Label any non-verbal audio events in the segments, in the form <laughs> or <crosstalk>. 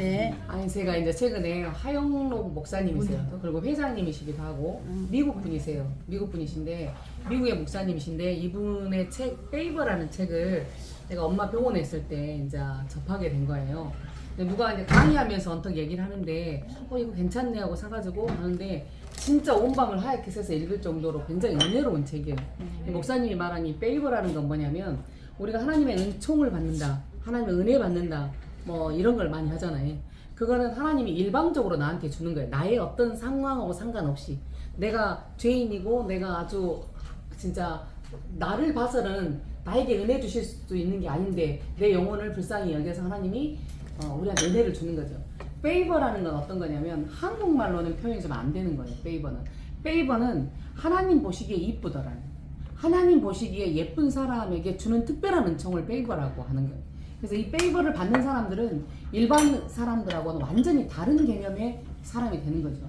네. 아니 제가 이제 최근에 하영록 목사님이세요. 그리고 회장님이시기도 하고 미국 분이세요. 미국 분이신데 미국의 목사님이신데 이분의 책 페이버라는 책을 내가 엄마 병원에 있을 때 이제 접하게 된 거예요. 근데 누가 이제 강의하면서 언뜻 얘기를 하는데 어 이거 괜찮네 하고 사가지고 하는데 진짜 온 밤을 하얗게 새서 읽을 정도로 굉장히 은혜로운 책이에요. 이 목사님이 말한 이 페이버라는 건 뭐냐면 우리가 하나님의 은총을 받는다, 하나님의 은혜 받는다, 뭐 이런 걸 많이 하잖아요. 그거는 하나님이 일방적으로 나한테 주는 거예요. 나의 어떤 상황하고 상관없이 내가 죄인이고 내가 아주 진짜 나를 봐서는 나에게 은혜 주실 수 있는 게 아닌데 내 영혼을 불쌍히 여겨서 하나님이 어, 우리한테 은혜를 주는 거죠. 페이버라는 건 어떤 거냐면 한국말로는 표현이 좀 안 되는 거예요. 페이버는 페이버는 하나님 보시기에 이쁘더라는 하나님 보시기에 예쁜 사람에게 주는 특별한 은총을 페이버라고 하는 거예요. 그래서 이 페이버를 받는 사람들은 일반 사람들하고는 완전히 다른 개념의 사람이 되는 거죠.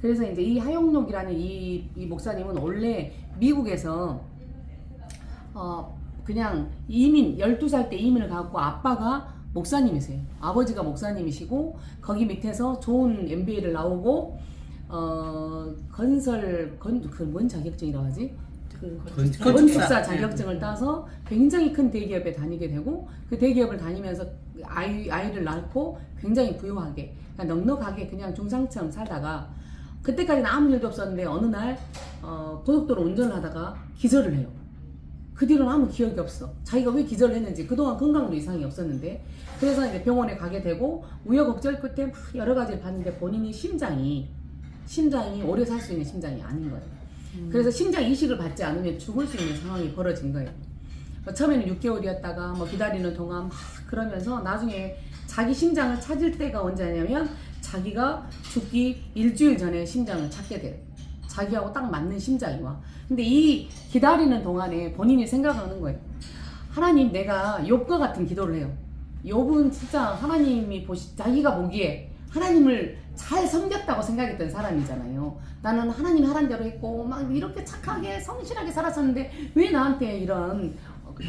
그래서 이제 이 하영록이라는 이, 이 목사님은 원래 미국에서 어 그냥 이민 12살 때 이민을 가고 아빠가 목사님이세요. 아버지가 목사님이시고 거기 밑에서 좋은 MBA를 나오고 어 건설 건그뭔 자격증이라고 하지? 그 건축사. 건축사 자격증을 따서 굉장히 큰 대기업에 다니게 되고 그 대기업을 다니면서 아이, 아이를 낳고 굉장히 부유하게 그러니까 넉넉하게 그냥 중상처럼 살다가 그때까지는 아무 일도 없었는데 어느 날 어, 고속도로 운전을 하다가 기절을 해요. 그 뒤로는 아무 기억이 없어. 자기가 왜 기절을 했는지 그동안 건강도 이상이 없었는데 그래서 이제 병원에 가게 되고 우여곡절 끝에 막 여러 가지를 봤는데 본인이 심장이 심장이 오래 살 수 있는 심장이 아닌 거예요. 그래서 심장 이식을 받지 않으면 죽을 수 있는 상황이 벌어진 거예요. 뭐 처음에는 6개월이었다가 뭐 기다리는 동안 막 그러면서 나중에 자기 심장을 찾을 때가 언제냐면 자기가 죽기 일주일 전에 심장을 찾게 돼요. 자기하고 딱 맞는 심장이 와. 근데 이 기다리는 동안에 본인이 생각하는 거예요. 하나님 내가 욥과 같은 기도를 해요. 욥은 진짜 하나님이 보시 자기가 보기에 하나님을 잘 섬겼다고 생각했던 사람이잖아요. 나는 하나님 하란 대로 했고 막 이렇게 착하게 성실하게 살았었는데 왜 나한테 이런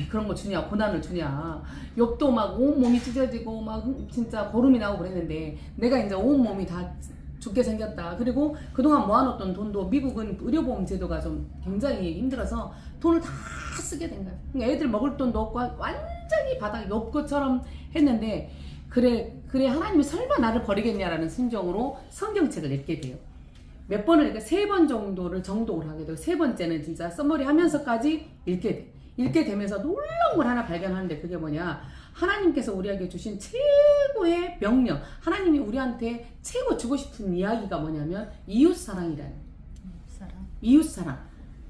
그런 거 주냐 고난을 주냐. 욥도 막 온몸이 찢어지고 막 진짜 고름이 나오고 그랬는데 내가 이제 온몸이 다 죽게 생겼다. 그리고 그동안 모아놓던 돈도 미국은 의료보험 제도가 좀 굉장히 힘들어서 돈을 다 쓰게 된 거야. 그러니까 애들 먹을 돈도 없고 완전히 바닥 욥것처럼 했는데 그래 그래 하나님이 설마 나를 버리겠냐라는 심정으로 성경책을 읽게 돼요. 몇 번을 읽게 세번 정도를 정독을 하게 되고 세 번째는 진짜 써머리 하면서까지 읽게 돼. 읽게 되면서 놀라운 걸 하나 발견하는데 그게 뭐냐? 하나님께서 우리에게 주신 최고의 명령 하나님이 우리한테 최고 주고 싶은 이야기가 뭐냐면 이웃 사랑이라는 사람. 이웃 사랑.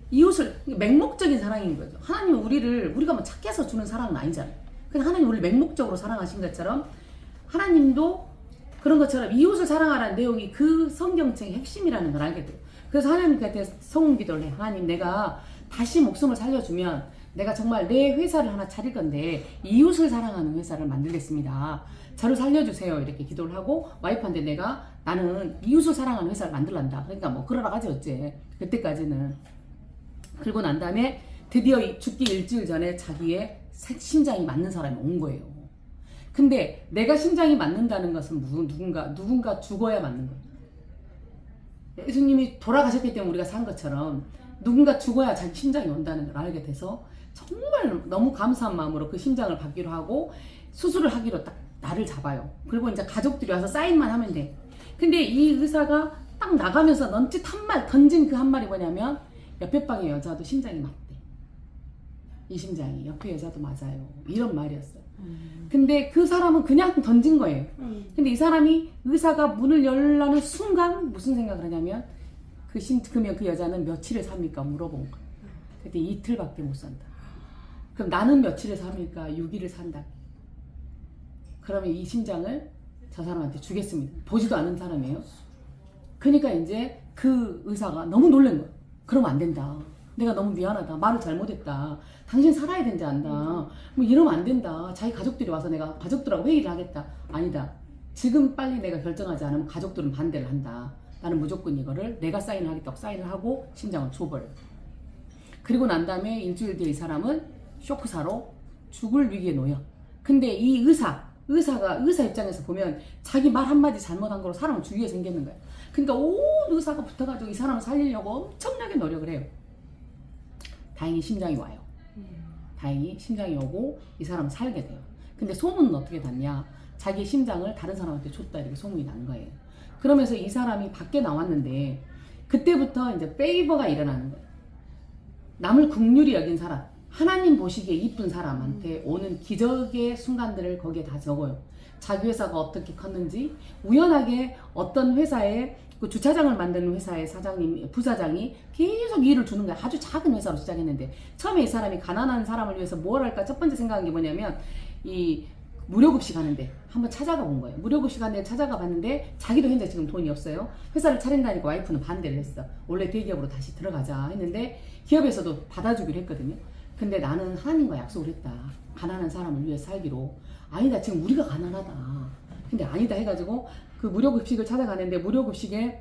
이웃을 맹목적인 사랑인 거죠. 하나님은 우리를 우리가 뭐 착해서 주는 사랑은 아니잖아요. 그냥 하나님 우리를 맹목적으로 사랑하신 것처럼 하나님도 그런 것처럼 이웃을 사랑하라는 내용이 그 성경책의 핵심이라는 걸 알게 돼요. 그래서 하나님한테 성은 기도를 해. 하나님 내가 다시 목숨을 살려주면 내가 정말 내 회사를 하나 차릴 건데 이웃을 사랑하는 회사를 만들겠습니다. 저를 살려주세요. 이렇게 기도를 하고 와이프한테 내가 나는 이웃을 사랑하는 회사를 만들란다. 그러니까 뭐 그러라 하지 어째. 그때까지는. 그리고 난 다음에 드디어 이 죽기 일주일 전에 자기의 새- 심장이 맞는 사람이 온 거예요. 근데 내가 심장이 맞는다는 것은 누- 누군가 누군가 죽어야 맞는 거예요. 예수님이 돌아가셨기 때문에 우리가 산 것처럼 누군가 죽어야 자기 심장이 온다는 걸 알게 돼서 정말 너무 감사한 마음으로 그 심장을 받기로 하고 수술을 하기로 딱 나를 잡아요. 그리고 이제 가족들이 와서 사인만 하면 돼. 근데 이 의사가 딱 나가면서 넌짓 한 말 던진 그 한 말이 뭐냐면 옆에 방의 여자도 심장이 맞대. 이 심장이 옆에 여자도 맞아요. 이런 말이었어요. 근데 그 사람은 그냥 던진 거예요. 근데 이 사람이 의사가 문을 열라는 순간 무슨 생각을 하냐면 그 심, 그러면 그 여자는 며칠을 삽니까? 물어본 거예요. 그때 이틀밖에 못 산다. 그럼 나는 며칠을 삽니까? 6일을 산다. 그러면 이 심장을 저 사람한테 주겠습니다. 보지도 않은 사람이에요. 그러니까 이제 그 의사가 너무 놀란 거예요. 그러면 안 된다. 내가 너무 미안하다. 말을 잘못했다. 당신 살아야 된지 안다. 뭐 이러면 안 된다. 자기 가족들이 와서 내가 가족들하고 회의를 하겠다. 아니다. 지금 빨리 내가 결정하지 않으면 가족들은 반대를 한다. 나는 무조건 이거를 내가 사인을 하겠다고 사인을 하고 심장을 줘버려. 그리고 난 다음에 일주일 뒤에 이 사람은 쇼크사로 죽을 위기에 놓여. 근데 이 의사, 의사가 의사 입장에서 보면 자기 말 한마디 잘못한 거로 사람을 죽이게 생기는 거예요. 그러니까 온 의사가 붙어가지고 이 사람을 살리려고 엄청나게 노력을 해요. 다행히 심장이 와요. 다행히 심장이 오고 이 사람은 살게 돼요. 근데 소문은 어떻게 났냐? 자기 심장을 다른 사람한테 줬다 이렇게 소문이 난 거예요. 그러면서 이 사람이 밖에 나왔는데 그때부터 이제 페이버가 일어나는 거예요. 남을 국률이 여긴 사람, 하나님 보시기에 이쁜 사람한테 오는 기적의 순간들을 거기에 다 적어요. 자기 회사가 어떻게 컸는지, 우연하게 어떤 회사에 그 주차장을 만드는 회사의 사장님, 부사장이 계속 일을 주는 거야. 아주 작은 회사로 시작했는데 처음에 이 사람이 가난한 사람을 위해서 뭘 할까 첫 번째 생각한 게 뭐냐면 이 무료급식 하는데 한번 찾아가 본 거예요. 무료급식 하는데 찾아가 봤는데 자기도 현재 지금 돈이 없어요. 회사를 차린다니까 와이프는 반대를 했어. 원래 대기업으로 다시 들어가자 했는데 기업에서도 받아주기로 했거든요. 근데 나는 하나님과 약속을 했다. 가난한 사람을 위해 살기로. 아니다. 지금 우리가 가난하다. 근데 아니다 해가지고 그 무료급식을 찾아가는데 무료급식에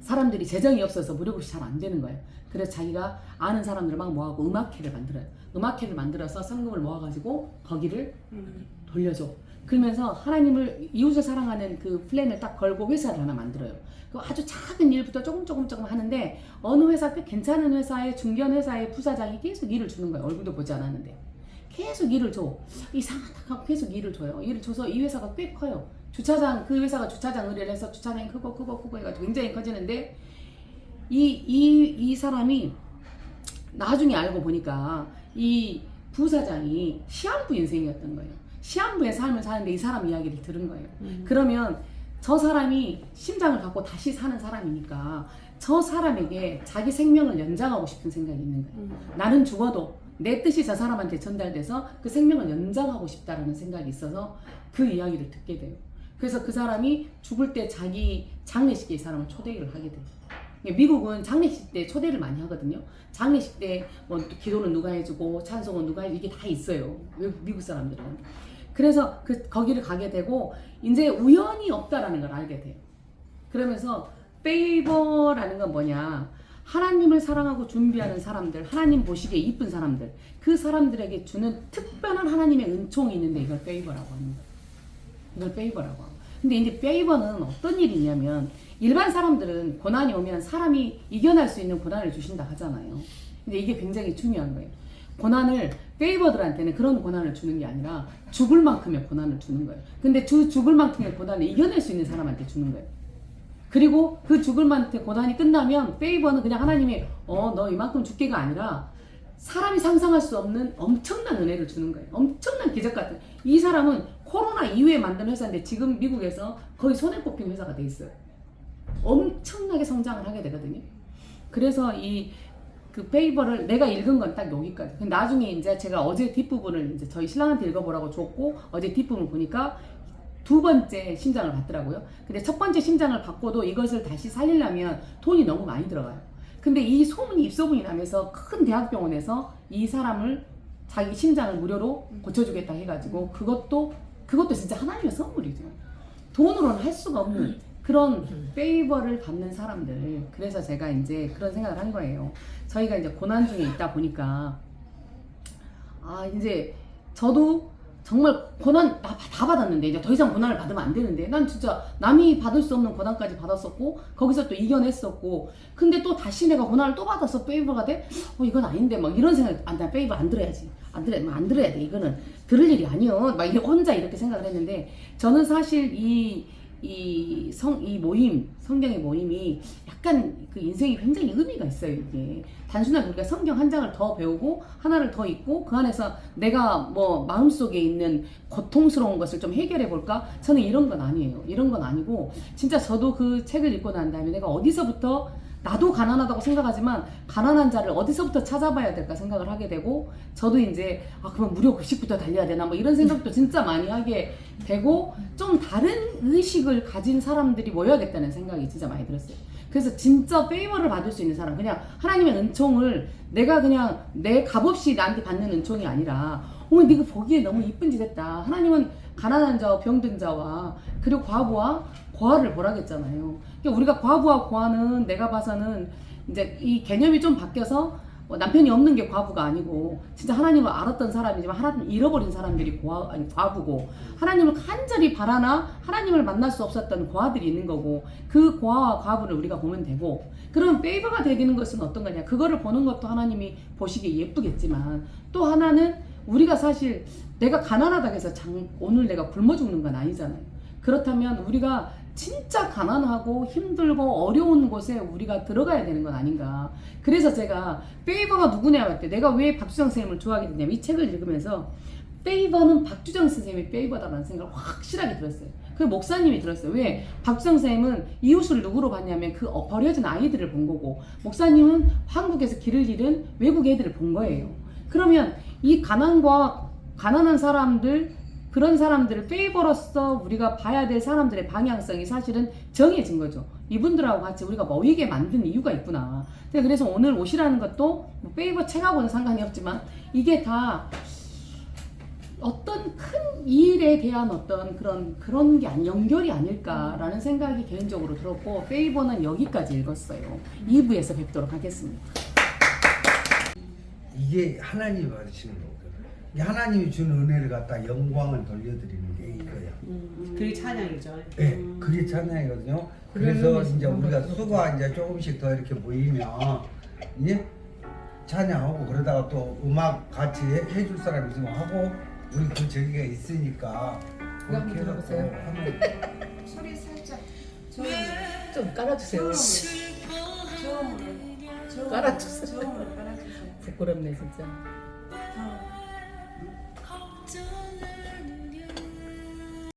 사람들이 재정이 없어서 무료급식 잘 안 되는 거예요. 그래서 자기가 아는 사람들을 막 모아고 음악회를 만들어요. 음악회를 만들어서 상금을 모아가지고 거기를 돌려줘. 그러면서 하나님을 이웃을 사랑하는 그 플랜을 딱 걸고 회사를 하나 만들어요. 그 아주 작은 일부터 조금 조금 조금 하는데 어느 회사 꽤 괜찮은 회사의 중견 회사의 부사장이 계속 일을 주는 거예요. 얼굴도 보지 않았는데 계속 일을 줘. 이상하다 하고 계속 일을 줘요. 일을 줘서 이 회사가 꽤 커요. 주차장 그 회사가 주차장 의뢰를 해서 주차장이 크고 크고 크고 해가지고 굉장히 커지는데 이 이 이 사람이 나중에 알고 보니까 이 부사장이 시한부 인생이었던 거예요. 시한부의 삶을 사는데 이 사람 이야기를 들은 거예요. 그러면 저 사람이 심장을 갖고 다시 사는 사람이니까 저 사람에게 자기 생명을 연장하고 싶은 생각이 있는 거예요. 나는 죽어도 내 뜻이 저 사람한테 전달돼서 그 생명을 연장하고 싶다라는 생각이 있어서 그 이야기를 듣게 돼요. 그래서 그 사람이 죽을 때 자기 장례식에 이 사람을 초대를 하게 돼요. 미국은 장례식 때 초대를 많이 하거든요. 장례식 때 뭐 기도는 누가 해주고 찬송은 누가 해주고 이게 다 있어요. 미국 사람들은. 그래서 그 거기를 가게 되고 이제 우연이 없다라는 걸 알게 돼요. 그러면서 페이버라는 건 뭐냐? 하나님을 사랑하고 준비하는 사람들, 하나님 보시기에 이쁜 사람들, 그 사람들에게 주는 특별한 하나님의 은총이 있는데 이걸 페이버라고 하는 거예요. 이걸 페이버라고 하고. 근데 이제 페이버는 어떤 일이냐면 일반 사람들은 고난이 오면 사람이 이겨낼 수 있는 고난을 주신다 하잖아요. 근데 이게 굉장히 중요한 거예요. 고난을 페이버들한테는 그런 고난을 주는 게 아니라 죽을 만큼의 고난을 주는 거예요. 근데 주 죽을 만큼의 고난을 이겨낼 수 있는 사람한테 주는 거예요. 그리고 그 죽을 만큼의 고난이 끝나면 페이버는 그냥 하나님이 어 너 이만큼 죽게가 아니라 사람이 상상할 수 없는 엄청난 은혜를 주는 거예요. 엄청난 기적 같은. 이 사람은 코로나 이후에 만든 회사인데 지금 미국에서 거의 손에 꼽힌 회사가 돼 있어요. 엄청나게 성장을 하게 되거든요. 그래서 이 그 페이버를 내가 읽은 건 딱 여기까지. 근데 나중에 이제 제가 어제 뒷부분을 이제 저희 신랑한테 읽어보라고 줬고 어제 뒷부분 보니까 두 번째 심장을 받더라고요. 근데 첫 번째 심장을 받고도 이것을 다시 살리려면 돈이 너무 많이 들어가요. 근데 이 소문이 입소문이 나면서 큰 대학병원에서 이 사람을 자기 심장을 무료로 고쳐주겠다 해가지고 그것도 그것도 진짜 하나님의 선물이죠. 돈으로는 할 수가 없는 그런 페이버를 받는 사람들. 그래서 제가 이제 그런 생각을 한 거예요. 저희가 이제 고난 중에 있다 보니까 아 이제 저도 정말 고난 다, 다 받았는데 이제 더 이상 고난을 받으면 안 되는데 난 진짜 남이 받을 수 없는 고난까지 받았었고 거기서 또 이겨냈었고 근데 또 다시 내가 고난을 또 받아서 페이버가 돼? 어 이건 아닌데 막 이런 생각 안나 페이버 안 들어야지 안 들어 안 들어야 돼 이거는 들을 일이 아니요 막 이렇게 혼자 이렇게 생각을 했는데 저는 사실 이 이 성, 이 모임, 성경의 모임이 약간 그 인생이 굉장히 의미가 있어요, 이게. 단순하게 우리가 성경 한 장을 더 배우고, 하나를 더 읽고, 그 안에서 내가 뭐 마음속에 있는 고통스러운 것을 좀 해결해 볼까? 저는 이런 건 아니에요. 이런 건 아니고, 진짜 저도 그 책을 읽고 난 다음에 내가 어디서부터 나도 가난하다고 생각하지만 가난한 자를 어디서부터 찾아봐야 될까 생각을 하게 되고 저도 이제 아 그럼 무료 급식부터 달려야 되나 뭐 이런 생각도 진짜 많이 하게 되고 좀 다른 의식을 가진 사람들이 모여야겠다는 생각이 진짜 많이 들었어요. 그래서 진짜 페이버를 받을 수 있는 사람 그냥 하나님의 은총을 내가 그냥 내 값없이 나한테 받는 은총이 아니라 어머 네가 보기에 너무 이쁜 짓 했다. 하나님은 가난한 자와 병든 자와 그리고 과부와 고아를 보라겠잖아요. 그러니까 우리가 과부와 고아는 내가 봐서는 이제 이 개념이 좀 바뀌어서 뭐 남편이 없는 게 과부가 아니고 진짜 하나님을 알았던 사람이지만 하나님 잃어버린 사람들이 고아 아니 과부고 하나님을 간절히 바라나 하나님을 만날 수 없었던 고아들이 있는 거고 그 고아와 과부를 우리가 보면 되고 그러면 페이버가 되는 것은 어떤 거냐 그거를 보는 것도 하나님이 보시기에 예쁘겠지만 또 하나는 우리가 사실 내가 가난하다고 해서 장, 오늘 내가 굶어 죽는 건 아니잖아요 그렇다면 우리가 진짜 가난하고 힘들고 어려운 곳에 우리가 들어가야 되는 건 아닌가. 그래서 제가 페이버가 누구냐 할 때 내가 왜 박주정 선생님을 좋아하게 됐냐면 이 책을 읽으면서 페이버는 박주정 선생님이 페이버다라는 생각을 확실하게 들었어요. 그 목사님이 들었어요. 왜? 박주정 선생님은 이웃을 누구로 봤냐면 그 어- 버려진 아이들을 본 거고 목사님은 한국에서 길을 잃은 외국 애들을 본 거예요. 그러면 이 가난과 가난한 사람들 그런 사람들을 페이버로서 우리가 봐야 될 사람들의 방향성이 사실은 정해진 거죠. 이분들하고 같이 우리가 모이게 만든 이유가 있구나. 그래서 오늘 옷이라는 것도 뭐 페이버 책하고는 상관이 없지만 이게 다 어떤 큰 일에 대한 어떤 그런 그런 게 아니 연결이 아닐까라는 생각이 개인적으로 들었고 페이버는 여기까지 읽었어요. 2부에서 뵙도록 하겠습니다. 이게 받으시는 거거든. 이 하나님이 주는 은혜를 갖다 영광을 돌려드리는 게 이거야. 그게 찬양이죠. 예, 그게 찬양이거든요. 그래서 이제 우리가 수가 이제 조금씩 더 이렇게 모이면 예? 찬양하고 그러다가 또 음악 같이 해, 해줄 사람 있으면 하고 우리 그 저기가 있으니까 그렇게 해서 하면 <laughs> 소리 살짝 좀 저음으로 깔아주세요. 저음으로 깔아주세요. 부끄럽네 진짜. 더